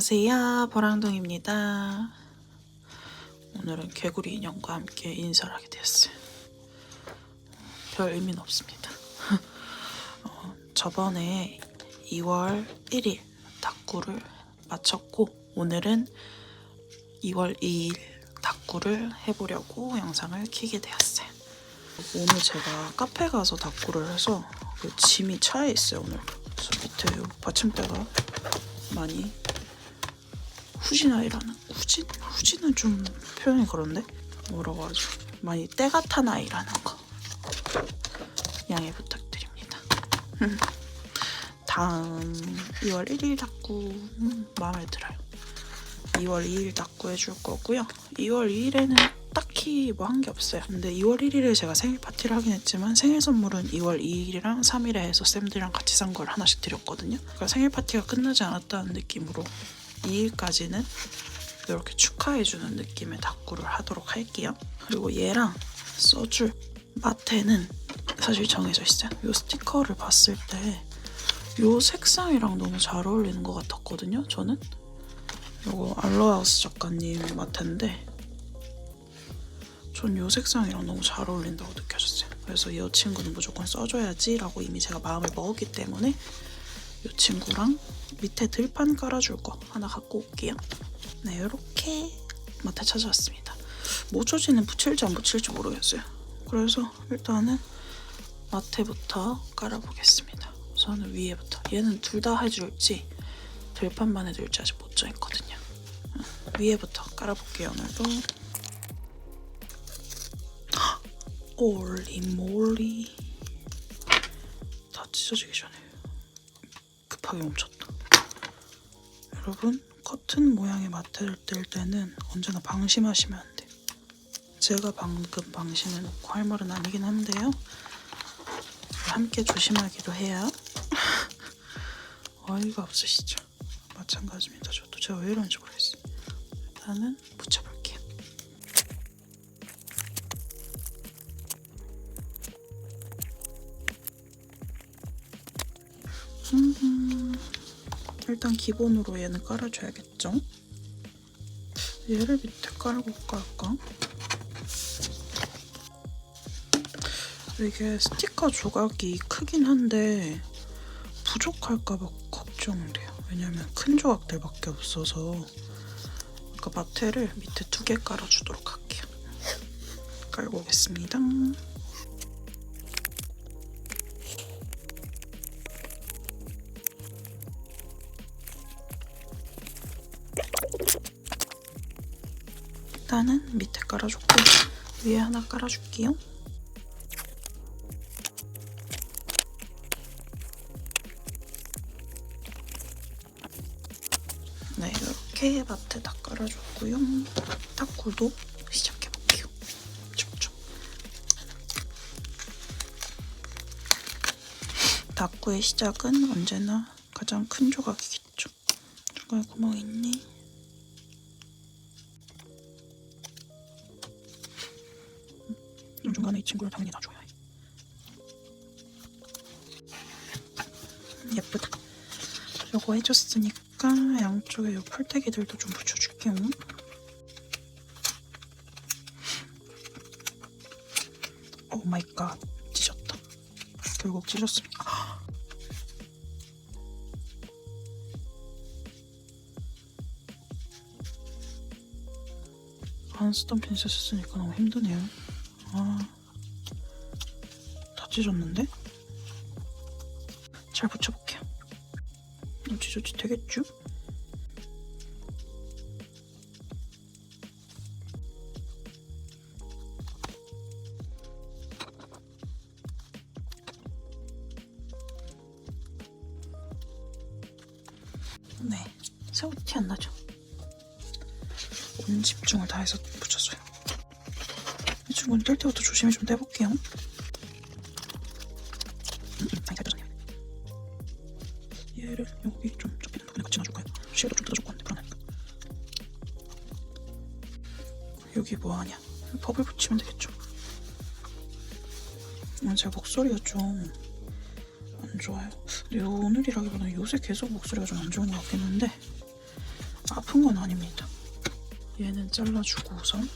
안녕하세요. 보랑동입니다. 오늘은 개구리 인형과 함께 인사를 하게 되었어요. 별 의미는 없습니다. 어, 저번에 2월 1일 닭구를 마쳤고 오늘은 2월 2일 닭구를 해보려고 영상을 켜게 되었어요. 오늘 제가 카페 가서 닭구를 해서 그 짐이 차에 있어요 오늘. 그래서 밑에 요 받침대가 많이 후진아이라는 후진? 후진은 좀 표현이 그런데 뭐라고 하죠? 많이 때가 탄 아이라는 거 양해 부탁드립니다. 다음 2월 1일 닭구 음, 마음에 들어요. 2월 2일 닭구 해줄 거고요. 2월 2일에는 딱히 뭐 한 게 없어요. 근데 2월 1일에 제가 생일 파티를 하긴 했지만 생일 선물은 2월 2일이랑 3일에 해서 쌤들이랑 같이 산 걸 하나씩 드렸거든요. 그러니까 생일 파티가 끝나지 않았다는 느낌으로 2일까지는 이렇게 축하해주는 느낌의 닭구를 하도록 할게요. 그리고 얘랑 써줄 마테는 사실 정해져 있어요. 이 스티커를 봤을 때 이 색상이랑 너무 잘 어울리는 것 같았거든요. 저는 이거 알로하우스 작가님 마테인데 전 이 색상이랑 너무 잘 어울린다고 느껴졌어요. 그래서 이 친구는 무조건 써줘야지 라고 이미 제가 마음을 먹었기 때문에 이 친구랑 밑에 들판 깔아줄 거 하나 갖고 올게요. 네, 이렇게 마트 찾아왔습니다. 모조지는 붙일지 안 붙일지 모르겠어요. 그래서 일단은 마테부터 깔아보겠습니다. 우선은 위에부터. 얘는 둘 다 해줄지 들판만 해줄지 아직 못 정했거든요. 응, 위에부터 깔아볼게요, 오늘도. 올리몰리 다 찢어지기 전에 급하게 멈췄다. 여러분 커튼 모양의 마트를 뗄 때는 언제나 방심하시면 안 돼. 제가 방금 방심해놓고 할 말은 아니긴 한데요. 함께 조심하기도 해야 어이가 없으시죠. 마찬가지입니다. 저도 제가 왜 이런지 모르겠어요. 일단은 붙여볼게요. 음, 일단 기본으로 얘는 깔아줘야겠죠? 얘를 밑에 깔고 깔까? 이게 스티커 조각이 크긴 한데 부족할까봐 걱정돼요. 왜냐면 큰 조각들밖에 없어서 그러니까 마테를 밑에 두 개 깔아주도록 할게요. 깔고 오겠습니다. 일단은 밑에 깔아줬고 위에 하나 깔아줄게요. 네, 이렇게 마트 다 깔아줬고요. 탁구도 시작해볼게요. 쭉쭉. 탁구의 시작은 언제나 가장 큰 조각이겠죠. 중간에 구멍 있니? 친구를 당연히 놔줘야 해. 예쁘다. 요거 해줬으니까 양쪽에 요 풀떼기들도 좀 붙여줄게요. 오 마이 갓 찢었다. 결국 찢었습니다. 안 쓰던 핀셋 쓰니까 너무 힘드네요. 아, 다 찢었는데? 잘 붙여볼게요. 어찌저찌 되겠죠? 네, 새우 티 안 나죠? 온 집중을 다해서 붙였어요. 이 친구는 뗄 때부터 조심히 좀 떼볼게요. 얘를 여기 좀 접히는 부분에 같이 놔줄까요? 쉐도 좀 뜯어줄 건데 불안하니까 여기 뭐하냐 버블 붙이면 되겠죠 아, 제 목소리가 좀 안 좋아요 근데 오늘이라기보다는 요새 계속 목소리가 좀 안 좋은 것 같긴 한데 아픈 건 아닙니다. 얘는 잘라주고 우선.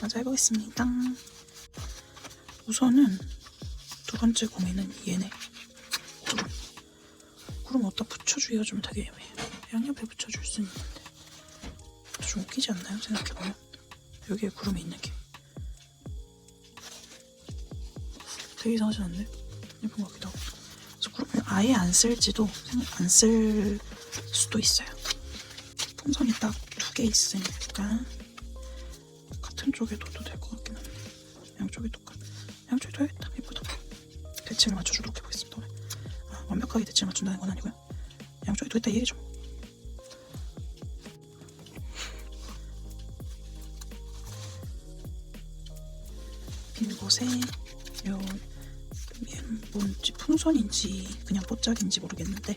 먼저 해보겠습니다. 우선은 두 번째 고민은 얘네. 구름. 구름 어디다 붙여주기가 좀 되게 애매해요. 양옆에 붙여줄 수는 있는데. 좀 웃기지 않나요? 생각해보면. 여기에 구름이 있는 게. 되게 이상하지 않나요? 예쁜 것 같기도 하고. 그래서 구름을 아예 안 쓸지도 안 쓸 수도 있어요. 풍선이 딱 두 개 있으니까 같은 쪽에 둬도 될 것 같긴 한데. 양쪽이 똑같 양쪽이 둬야겠다. 예쁘다. 대칭을 맞춰주도록 해보겠습니다. 아, 완벽하게 대칭을 맞춘다는 건 아니고요. 양쪽이 둬있다. 이 얘기죠 빈 곳에 요 뭔지 풍선인지 그냥 뽀짝인지 모르겠는데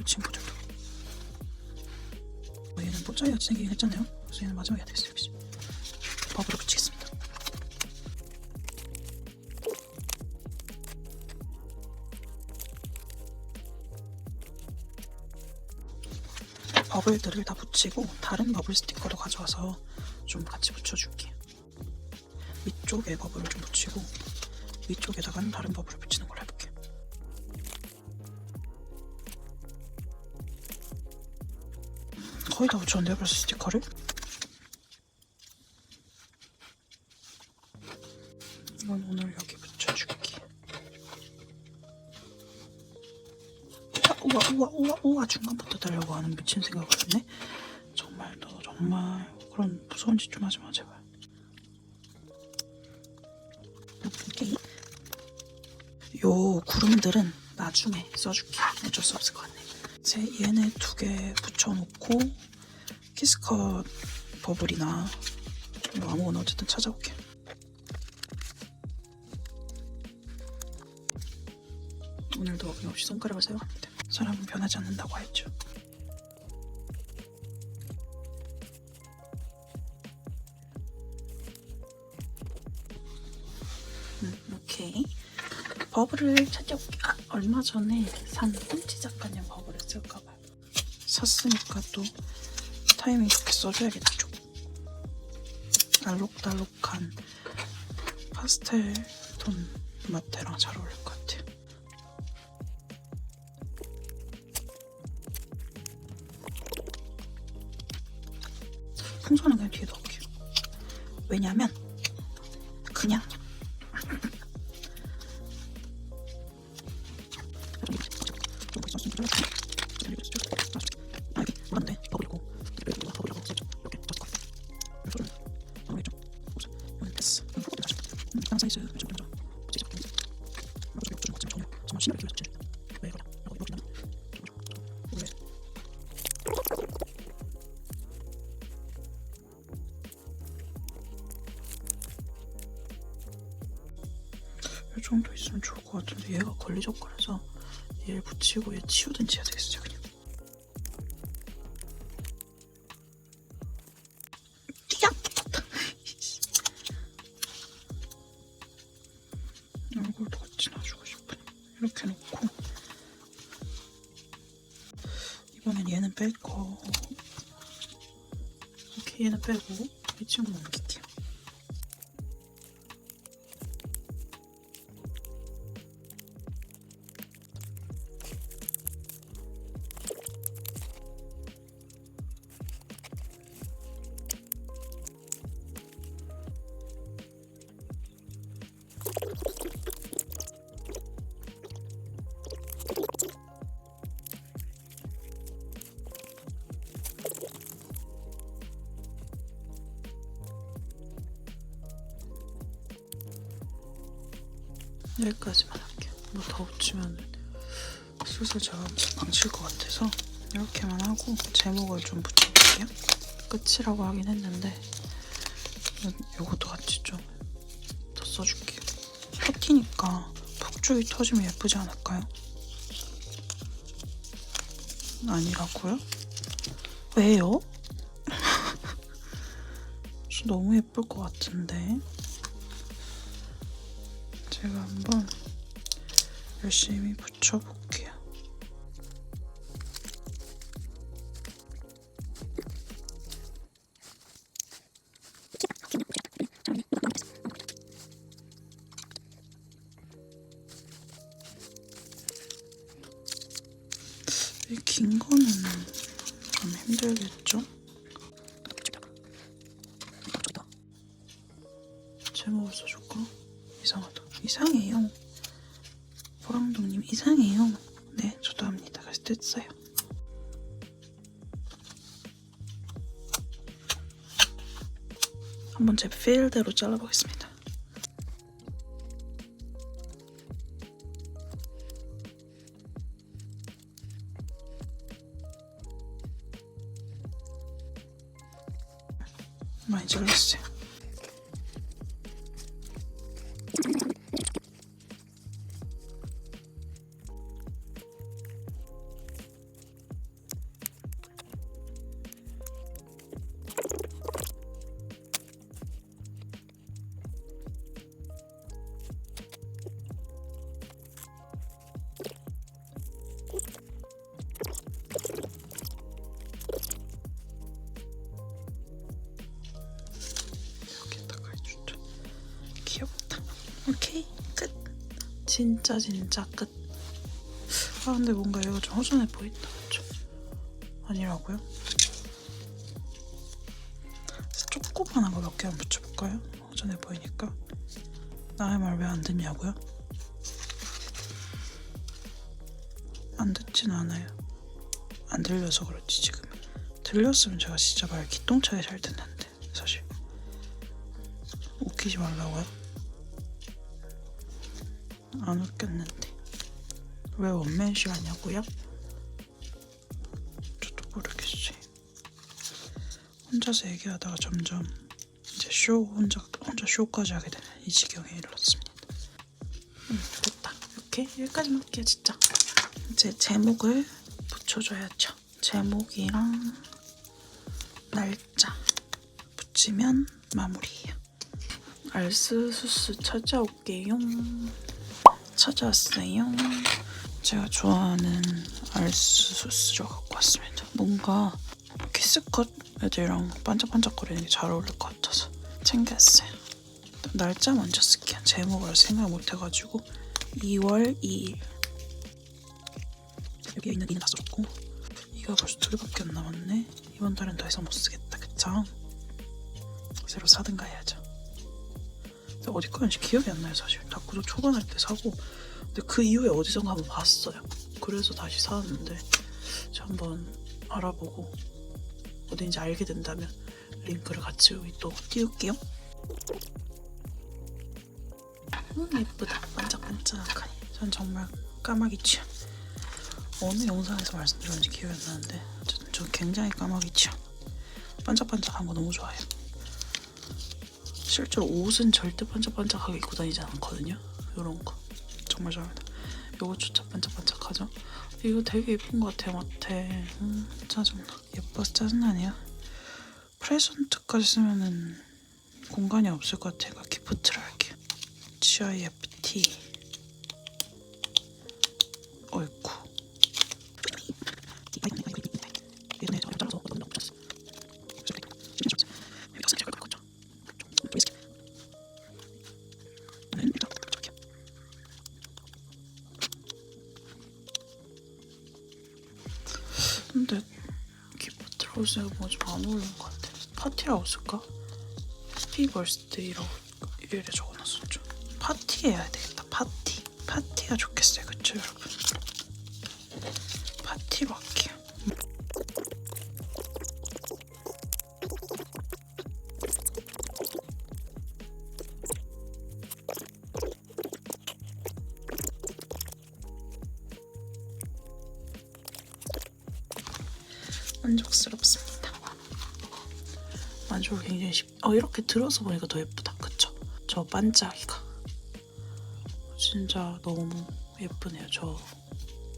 이 친구들도. 어, 얘는 뽀짝이 같이 생기긴 했잖아요. 그래서 얘는 마지막에 되겠어요 버블을 붙이겠습니다. 버블들을 다 붙이고 다른 버블 스티커도 가져와서 좀 같이 붙여줄게요. 위쪽에 버블을 좀 붙이고 위쪽에다가는 다른 버블을 붙이는 걸로 해볼게요. 거의 다 붙였는데요, 벌써 스티커를? 우와 우와 우와 우와 중간부터 달려고 하는 미친 생각을 했네. 정말 너 정말 그런 무서운 짓 좀 하지 마 제발. 오케이. 요 구름들은 나중에 써줄게. 어쩔 수 없을 것 같네. 제 얘네 두 개 붙여놓고 키스컷 버블이나 뭐 아무거나 어쨌든 찾아올게. 오늘도 어김없이 손가락을 사용합니다. 사람은 변하지 않는다고 했죠. 음, 오케이. 버블을 찾아올게. 아, 얼마 전에 산 펀치 작가님 버블을 쓸까봐요. 샀으니까 또 타이밍 좋게 써줘야겠죠. 알록달록한 파스텔 톤 마테랑 잘 어울릴 것 같아요. 풍선은 그냥 뒤에 넣을게요. 왜냐면 그냥 정도 있으면 좋을 것 같은데 얘가 걸리적거려서 얘를 붙이고 얘 치우든지 해야 되겠어요 그냥. 야 붙었다. 얼굴도 같이 놔주고 싶으니 이렇게 놓고. 이번엔 얘는 뺄거 오케이 얘는 빼고. 이 친구 넘길게 여기까지만 할게요. 뭐 더 붙이면 슬슬 제가 망칠 것 같아서 이렇게만 하고 제목을 좀 붙여볼게요. 끝이라고 하긴 했는데 요- 요것도 같이 좀 더 써줄게요. 파티니까 폭죽이 터지면 예쁘지 않을까요? 아니라고요? 왜요? 저 너무 예쁠 것 같은데 제가 한번 열심히 붙여볼게요. 제 필대로 잘라보겠습니다. 많이 잘랐어요. 진짜 진짜 끝. 아 근데 뭔가 이거 좀 허전해 보인다. 그쵸? 아니라고요? 조그만한 거 몇 개만 붙여볼까요? 허전해 보이니까. 나의 말 왜 안 듣냐고요? 안 듣진 않아요. 안 들려서 그렇지 지금. 들렸으면 제가 진짜 말 기똥차게 잘 듣는데 사실. 웃기지 말라고요? 안 웃겼는데. 왜 원맨쇼 하냐고요? 저도 모르겠어요. 혼자서 얘기하다가 점점 이제 쇼 혼자 혼자 쇼까지 하게 되는 이 지경에 이르렀습니다. 음 됐다. 이렇게 여기까지만 할게요 진짜. 이제 제목을 붙여줘야죠. 제목이랑 날짜 붙이면 마무리예요. 알스 수스 찾아올게요. 찾아왔어요. 제가 좋아하는 알스수스를 갖고 왔습니다. 뭔가 키스컷 애들이랑 반짝반짝거리는 게 잘 어울릴 것 같아서 챙겼어요. 날짜 먼저 쓸게요. 제목을 생각 못 해가지고 2월 2일 여기에 있는 이는 다 썼고 이가 벌써 둘밖에 안 남았네. 이번 달은 더 이상 못 쓰겠다. 그쵸? 새로 사든가 해야죠. 근데 어디 거였는지 기억이 안 나요 사실. 다크도 초반 할 때 사고. 근데 그 이후에 어디선가 한번 봤어요. 그래서 다시 사왔는데 한번 알아보고 어딘지 알게 된다면 링크를 같이 여기 또 띄울게요. 음 예쁘다. 반짝반짝하니. 전 정말 까마귀 취향. 어느 영상에서 말씀드렸는지 기억이 안 나는데 어쨌든 전 굉장히 까마귀 취향. 반짝반짝한 거 너무 좋아해요 실제로 옷은 절대 반짝반짝하게 입고 다니지 않거든요. 이런 거 정말 좋아합니다. 요거조차 반짝반짝하죠. 이거 되게 예쁜 것 같아요, 마태. 음, 짜증나. 예뻐서 짜증나네요. 프레젠트까지 쓰면은 공간이 없을 것 같아요. 기프트를 할게요. GIFT. 기프트 로즈가 뭐좀안 어울리는 것 같아. 파티라고 쓸까? 해피 벌스데이라고 이래 적어놨었죠. 파티 해야 되겠다. 파티. 파티가 좋겠어요. 만족을 굉장히 쉽. 어 이렇게 들어서 보니까 더 예쁘다. 그쵸? 저 반짝이가 진짜 너무 예쁘네요. 저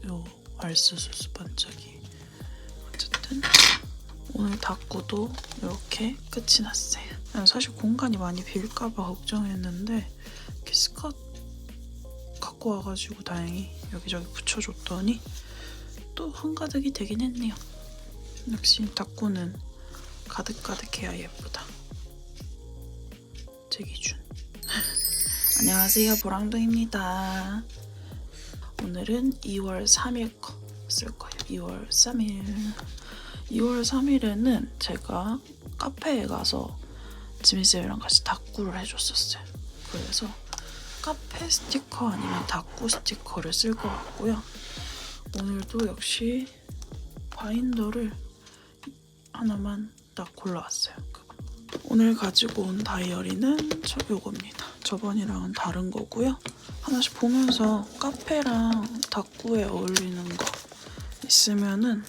요 알스수수 반짝이. 어쨌든 오늘 닦고도 이렇게 끝이 났어요. 난 사실 공간이 많이 빌까봐 걱정했는데 이렇게 스컷 갖고 와가지고 다행히 여기저기 붙여줬더니 또 한가득이 되긴 했네요. 역시 닦고는 가득가득해야 예쁘다. 제 기준. 안녕하세요, 보랑둥입니다. 오늘은 2월 3일 거 쓸 거예요. 2월 3일. 2월 3일에는 제가 카페에 가서 지미쌤이랑 같이 다꾸를 해줬었어요. 그래서 카페 스티커 아니면 다꾸 스티커를 쓸 것 같고요. 오늘도 역시 바인더를 하나만 딱 골라왔어요. 오늘 가지고 온 다이어리는 저 요겁니다. 저번이랑은 다른 거고요. 하나씩 보면서 카페랑 다꾸에 어울리는 거 있으면은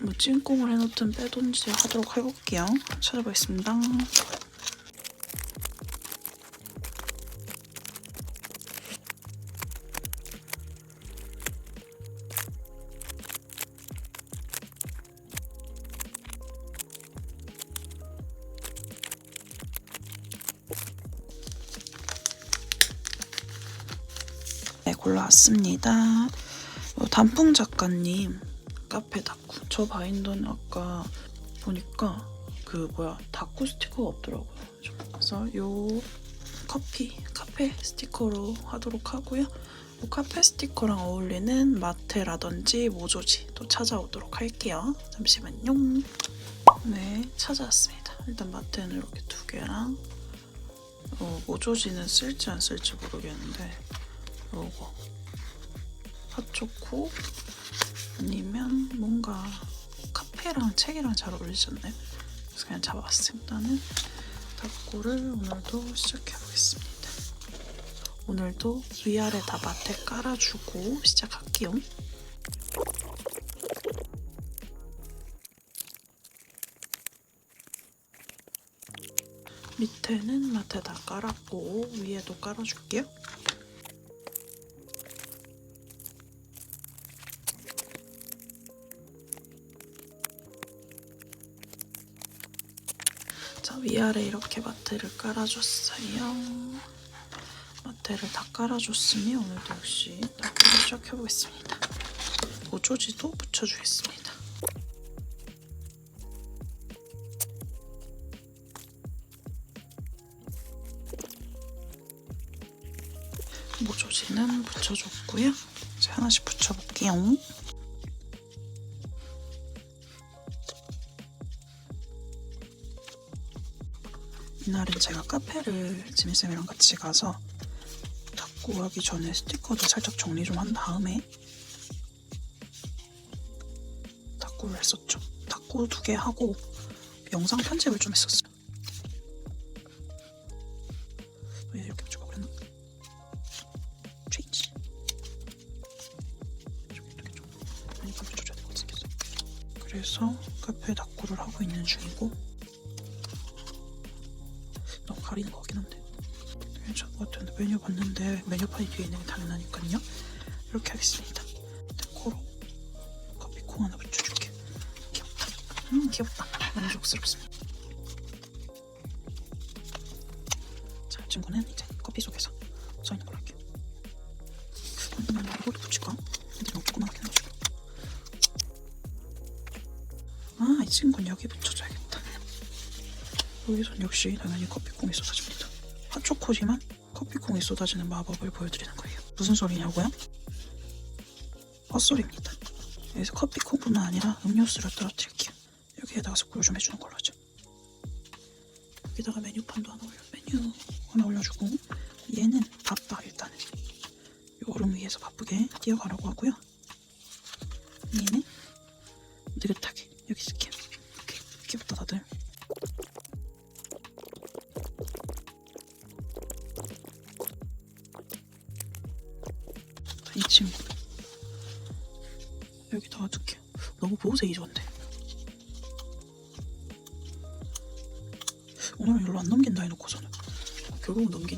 뭐 찐꽁을 해놓든 빼든지 하도록 해볼게요. 찾아보겠습니다. 골라왔습니다. 어, 단풍 작가님 카페 다쿠. 저 바인더는 아까 보니까 그 뭐야 다쿠 스티커가 없더라고요. 그래서 요 커피 카페 스티커로 하도록 하고요. 요 카페 스티커랑 어울리는 마테라든지 모조지 또 찾아오도록 할게요. 잠시만요. 네, 찾아왔습니다. 일단 마테는 이렇게 두 개랑 어, 모조지는 쓸지 안 쓸지 모르겠는데 요거 핫초코 아니면 뭔가 카페랑 책이랑 잘 어울리지 않나요? 그래서 그냥 잡아봤어요. 일단은 닭고를 오늘도 시작해보겠습니다. 오늘도 위아래 다 마테 깔아주고 시작할게요. 밑에는 마테 다 깔았고 위에도 깔아줄게요. 위아래 이렇게 마테를 깔아줬어요. 마테를 다 깔아줬으니 오늘도 역시 닦기를 시작해보겠습니다. 모조지도 붙여주겠습니다. 모조지는 붙여줬고요. 이제 하나씩 붙여볼게요. 이날은 제가 카페를 지미쌤이랑 같이 가서 닦고 하기 전에 스티커도 살짝 정리 좀 한 다음에 닦고를 했었죠. 닦고 두개 하고 영상 편집을 좀 했었어요. 뒤에 있는 게 당연하니까요. 이렇게 하겠습니다. 데코로 커피콩 하나 붙여줄게 귀엽다. 음 귀엽다. 만족스럽습니다. 자 친구는 이제 커피 속에서 써있는 걸로 할게요. 아니면 이것도 붙일까? 근데 너무 조그맣게 해가지고 아이 친구는 여기 붙여줘야겠다. 여기선 역시 당연히 커피콩이 쏟아집니다. 핫초코지만 커피콩이 쏟아지는 마법을 보여드리는 거예요. 무슨 소리냐고요? 헛소리입니다. 여기서 커피콩뿐만 아니라 음료수를 떨어뜨릴게요. 여기에다가 스크롤 좀 해주는 걸로 하죠. 여기다가 메뉴판도 하나 올려, 메뉴 하나 올려주고 얘는 바빠 일단은. 이 얼음 위에서 바쁘게 뛰어가라고 하고요. 얘는 느긋하게 여기 스캔. 보호색이 좋은데. 오늘은 별로 안 넘긴다 해놓고서는. 결국은 넘기네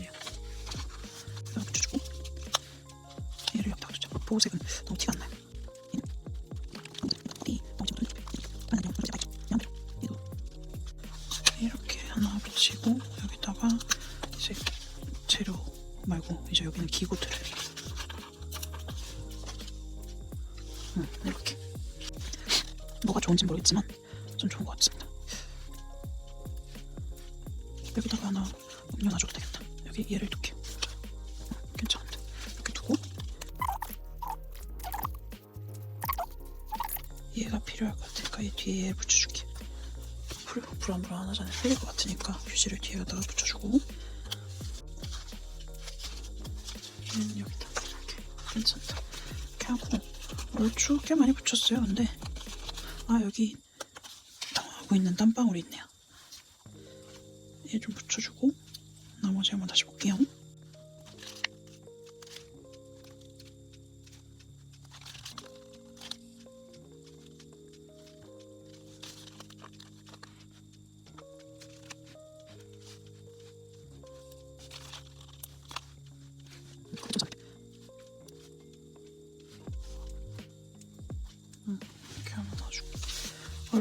모르겠지만 좀 좋은 것 같습니다. 여기다가 하나 음료 놔줘도 되겠다. 여기 얘를 두게. 어, 괜찮은데. 이렇게 두고 얘가 필요할 것 같으니까 이 뒤에 얘를 붙여줄게. 불, 불안불안 하잖아요. 흘릴 것 같으니까 휴지를 뒤에다가 붙여주고 얘는 여기다 이렇게 괜찮다. 이렇게 하고 얼추 꽤 많이 붙였어요. 근데 아 여기 당하고 있는 땀방울이 있네요. 얘 좀 붙여주고 나머지 한번 다시 볼게요.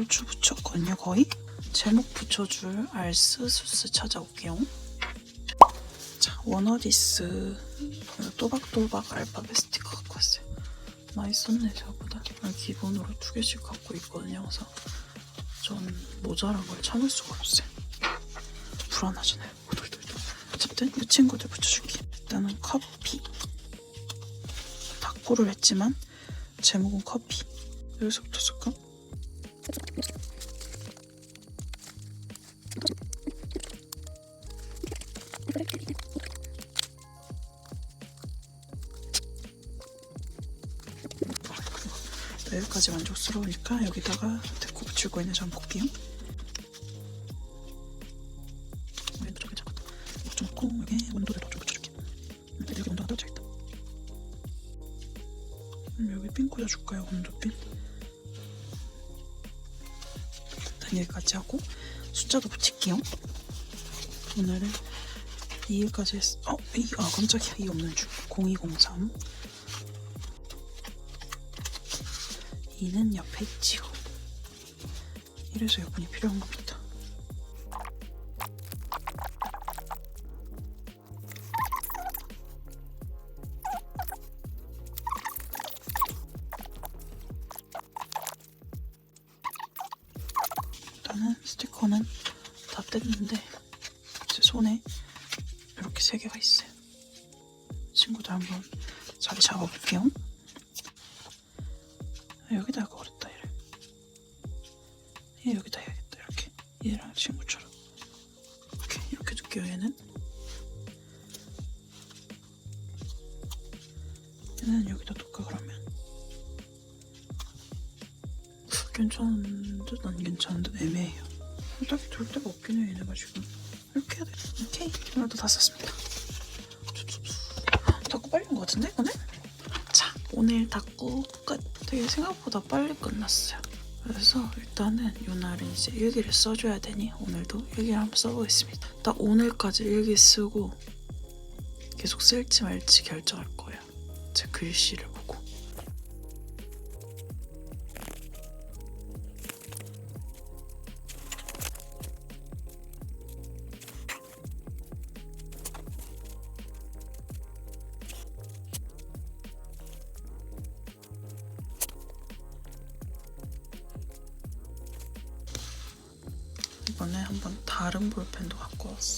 얼추 붙였거든요, 거의. 제목 붙여줄 알스 수스 찾아올게요. 자, 워너디스 또박또박 알파벳 스티커 갖고 왔어요. 많이 썼네. 아, 기본으로 두 개씩 갖고 있거든요, 그래서 전 모자란 걸 참을 수가 없어요. 불안하잖아요, 오돌돌돌. 어쨌든 이 친구들 붙여줄게. 일단은 커피. 닭고를 했지만 제목은 커피. 여기서 여기까지 만족스러우니까 여기다가 데코 있는지 한번 볼게요. 왼쪽 괜찮다. 이거 좀 넣고 여기 온도를 더 좀 붙여줄게. 음, 여기 온도가 떨어져 있다. 음, 여기 핀 꽂아줄까요? 온도핀? 일단 여기까지 하고 숫자도 붙일게요. 오늘은 2일까지 했... 어? 이, 아 깜짝이야. 이 없는 줄. 0203 2는 옆에 있지요. 이래서 여분이 필요한 겁니다. 일단은 스티커는 다 뗐는데 제 손에 닫고 끝. 되게 생각보다 빨리 끝났어요. 그래서 일단은 이날은 이제 일기를 써줘야 되니 오늘도 일기를 한번 써보겠습니다. 딱 오늘까지 일기 쓰고 계속 쓸지 말지 결정할 거예요. 제 글씨를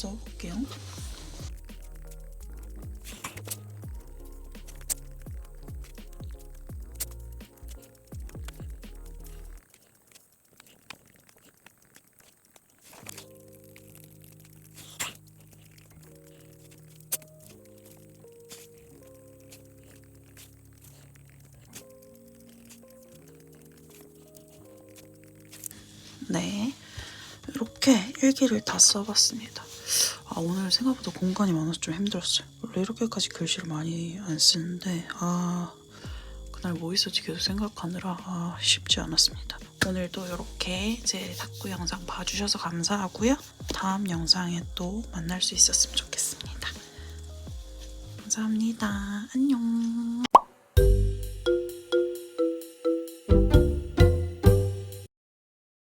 써볼게요. 네. 이렇게 일기를 다 써봤습니다. 아, 오늘 생각보다 공간이 많아서 좀 힘들었어요. 원래 이렇게까지 글씨를 많이 안 쓰는데, 아, 그날 뭐 있었지 계속 생각하느라 아, 쉽지 않았습니다. 오늘도 이렇게 제 탁구 영상 봐주셔서 감사하고요. 다음 영상에 또 만날 수 있었으면 좋겠습니다. 감사합니다. 안녕.